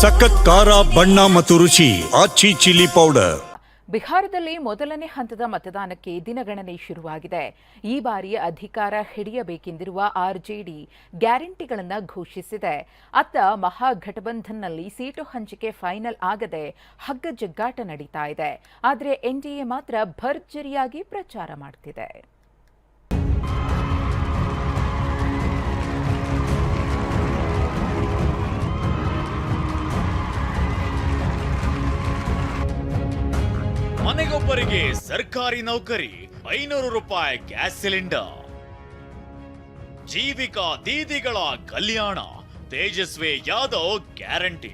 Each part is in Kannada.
ಸಖತ್ ಖಾರ, ಬಣ್ಣ ಮತ್ತು ರುಚಿ, ಆಚಿ ಚಿಲ್ಲಿ ಪೌಡರ್. ಬಿಹಾರದಲ್ಲಿ ಮೊದಲನೇ ಹಂತದ ಮತದಾನಕ್ಕೆ ದಿನಗಣನೆ ಶುರುವಾಗಿದೆ. ಈ ಬಾರಿ ಅಧಿಕಾರ ಹಿಡಿಯಬೇಕೆಂದಿರುವ ಆರ್ಜೆಡಿ ಗ್ಯಾರಂಟಿಗಳನ್ನು ಘೋಷಿಸಿದೆ. ಅತ್ತ ಮಹಾಘಟಬಂಧನ್ನಲ್ಲಿ ಸೀಟು ಹಂಚಿಕೆ ಫೈನಲ್ ಆಗದೆ ಹಗ್ಗ ಜಗ್ಗಾಟ ನಡೀತಾ ಇದೆ. ಆದರೆ ಎನ್ಡಿಎ ಮಾತ್ರ ಭರ್ಜರಿಯಾಗಿ ಪ್ರಚಾರ ಮಾಡ್ತಿದೆ. ಮನೆಗೊಬ್ಬರಿಗೆ ಸರ್ಕಾರಿ ನೌಕರಿ ಐನೂರು ರೂಪಾಯಿ ಗ್ಯಾಸ್ ಸಿಲಿಂಡರ್ ಜೀವಿಕಾ ದೀದಿಗಳ ಕಲ್ಯಾಣ ತೇಜಸ್ವಿ ಯಾದವ್ ಗ್ಯಾರಂಟಿ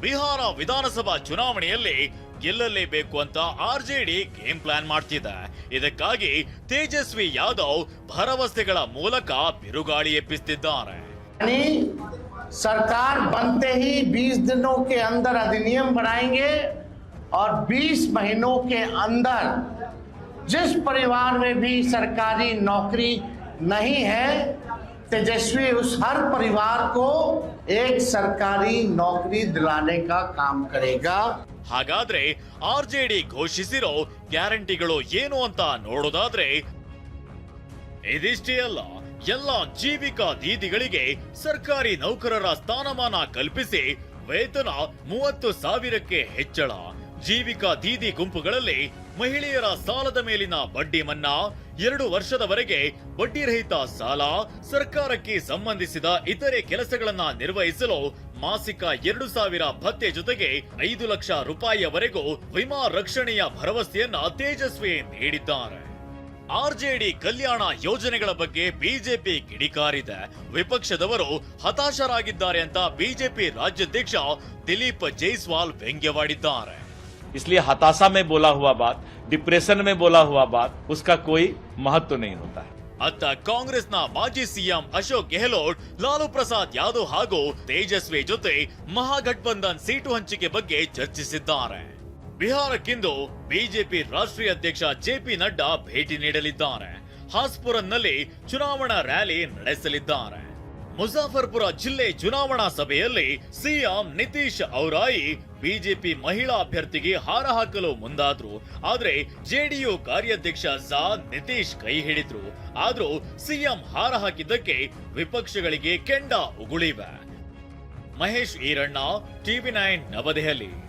ಬಿಹಾರ ವಿಧಾನಸಭಾ ಚುನಾವಣೆಯಲ್ಲಿ ಗೆಲ್ಲಲೇಬೇಕು ಅಂತ ಆರ್ಜೆಡಿ ಗೇಮ್ ಪ್ಲಾನ್ ಮಾಡ್ತಿದೆ ಇದಕ್ಕಾಗಿ ತೇಜಸ್ವಿ ಯಾದವ್ ಭರವಸೆಗಳ ಮೂಲಕ ಬಿರುಗಾಳಿ ಎಬ್ಬಿಸ್ತಿದ್ದಾರೆ यानी सरकार बनते ही 20 दिनों के अंदर अधिनियम बनाएंगे और 20 महीनों के अंदर जिस परिवार में भी सरकारी नौकरी नहीं है तेजस्वी उस हर परिवार को एक सरकारी नौकरी दिलाने का काम करेगा ಹಾಗಾದ್ರೆ ಆರ್ಜೆಡಿ ಘೋಷಿಸಿರೋ ಗ್ಯಾರಂಟಿಗಳು ಏನು ಅಂತ ನೋಡೋದಾದ್ರೆ ಇದಿಷ್ಟೇ ಅಲ್ಲ ಎಲ್ಲ ಜೀವಿಕಾ ದೀದಿಗಳಿಗೆ ಸರ್ಕಾರಿ ನೌಕರರ ಸ್ಥಾನಮಾನ ಕಲ್ಪಿಸಿ ವೇತನ ಮೂವತ್ತು ಸಾವಿರಕ್ಕೆ ಹೆಚ್ಚಳ ಜೀವಿಕಾ ದೀದಿ ಗುಂಪುಗಳಲ್ಲಿ ಮಹಿಳೆಯರ ಸಾಲದ ಮೇಲಿನ ಬಡ್ಡಿ ಮನ್ನಾ ಎರಡು ವರ್ಷದವರೆಗೆ ಬಡ್ಡಿರಹಿತ ಸಾಲ ಸರ್ಕಾರಕ್ಕೆ ಸಂಬಂಧಿಸಿದ ಇತರೆ ಕೆಲಸಗಳನ್ನ ನಿರ್ವಹಿಸಲು ಮಾಸಿಕ ಎರಡು ಸಾವಿರ ಭತ್ತೆ ಜೊತೆಗೆ ಐದು ಲಕ್ಷ ರೂಪಾಯಿಯವರೆಗೂ ವಿಮಾ ರಕ್ಷಣೆಯ ಭರವಸೆಯನ್ನ ತೇಜಸ್ವಿ ನೀಡಿದ್ದಾರೆ. ಆರ್ಜೆಡಿ ಕಲ್ಯಾಣ ಯೋಜನೆಗಳ ಬಗ್ಗೆ ಬಿಜೆಪಿ ಕಿಡಿಕಾರಿದೆ. ವಿಪಕ್ಷದವರು ಹತಾಶರಾಗಿದ್ದಾರೆ ಅಂತ ಬಿಜೆಪಿ ರಾಜ್ಯಾಧ್ಯಕ್ಷ ದಿಲೀಪ್ ಜೈಸ್ವಾಲ್ ವ್ಯಂಗ್ಯವಾಡಿದ್ದಾರೆ. इसलिए हताशा में बोला हुआ बात डिप्रेशन में बोला हुआ बात उसका कोई महत्व नहीं होता है ಅತ್ತ ಕಾಂಗ್ರೆಸ್ನ ಮಾಜಿ ಸಿಎಂ ಅಶೋಕ್ ಗೆಹ್ಲೋಟ್ ಲಾಲು ಪ್ರಸಾದ್ ಯಾದವ್ ಹಾಗೂ ತೇಜಸ್ವಿ ಜೊತೆ ಮಹಾಗಠಬಂಧನ್ ಸೀಟು ಹಂಚಿಕೆ ಬಗ್ಗೆ ಚರ್ಚಿಸಿದ್ದಾರೆ ಬಿಹಾರಕ್ಕಿಂದು ಬಿಜೆಪಿ ರಾಷ್ಟ್ರೀಯ ಅಧ್ಯಕ್ಷ ಜೆಪಿ ನಡ್ಡಾ ಭೇಟಿ ನೀಡಲಿದ್ದಾರೆ ಹಾಸ್ಪುರನ್ನಲ್ಲಿ ಚುನಾವಣಾ ರ್ಯಾಲಿ ನಡೆಸಲಿದ್ದಾರೆ ಮುಜಾಫರ್ಪುರ ಜಿಲ್ಲೆ ಚುನಾವಣಾ ಸಭೆಯಲ್ಲಿ ಸಿಎಂ ನಿತೀಶ್ ಔರಾಯಿ ಬಿಜೆಪಿ ಮಹಿಳಾ ಅಭ್ಯರ್ಥಿಗೆ ಹಾರ ಹಾಕಲು ಮುಂದಾದ್ರು. ಆದ್ರೆ ಜೆಡಿಯು ಕಾರ್ಯಾಧ್ಯಕ್ಷ ಝಾ ನಿತೀಶ್ ಕೈ ಹಿಡಿದ್ರು. ಆದ್ರೂ ಸಿಎಂ ಹಾರ ಹಾಕಿದ್ದಕ್ಕೆ ವಿಪಕ್ಷಗಳಿಗೆ ಕೆಂಡ ಉಗುಳಿವೆ. Mahesh Iranna, TV nine New Delhi.